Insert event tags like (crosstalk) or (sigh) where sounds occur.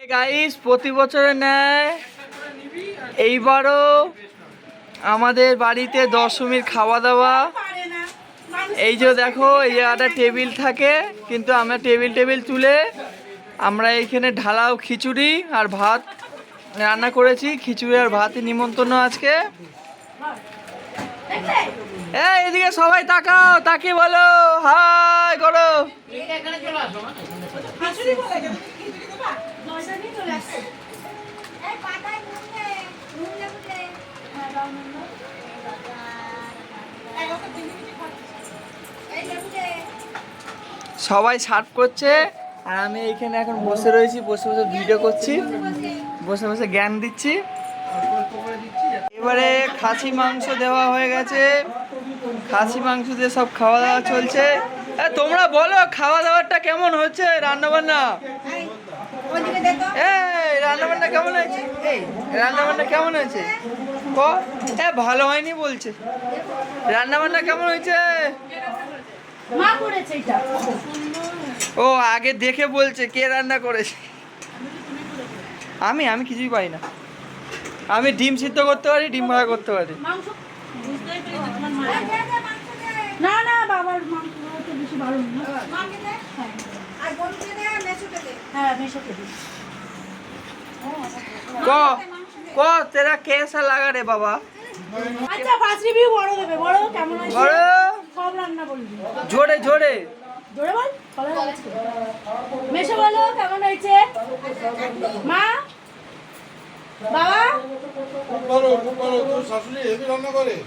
Guys প্রতি বছরের ন্যায় এইবারও আমাদের বাড়িতে দশমীর খাওয়া দাওয়া এই যে দেখো, এই একটা টেবিল থাকে, কিন্তু আমরা টেবিল টেবিল তুলে আমরা এইখানে ঢালাও খিচুড়ি আর ভাত রান্না করেছি। খিচুড়ি আর ভাতের নিমন্ত্রণ আজকে। এদিকে সবাই তাকাও, তাকিয়ে বলো, হাই করো। সবাই সার্ভ করছে আর আমি এখানে এখন বসে রয়েছি বসে বসে ভিডিও করছি বসে বসে জ্ঞান দিচ্ছি। এবারে খাসি মাংস দেওয়া হয়ে গেছে। খাসি মাংস দিয়ে সব খাওয়া দাওয়া চলছে। এ, তোমরা বলো খাওয়া দাওয়াটা কেমন হচ্ছে রান্না বান্না এই রান্না বান্না কেমন হয়েছে? এই। রান্না কেমন হয়েছে? ক এ ভালো হয়নি বলছে। রান্না বান্না কেমন হয়েছে? মা করেছে এটা। ও আগে দেখে বলছে কে রান্না করেছে। আমি আমি কিছুই পাই না। আমি ডিম সিদ্ধ করতে পারি ডিম ভাড়া করতে পারি। না না বাবার মাংস বেশি ভালো না। হ্যাঁ কেসা লাগা রে বাবা? আচ্ছা ফার্স্ট রিভিউ বড় দেবে। বড় কেমন হয়েছে বড়? সব রান্না বলবি। জোরে জোরে জোরে বল মেশো বলো কেমন হয়েছে? মা? বাবা? খুব ভালো তোর শাশুড়ি হেভি রান্না করে। (laughs)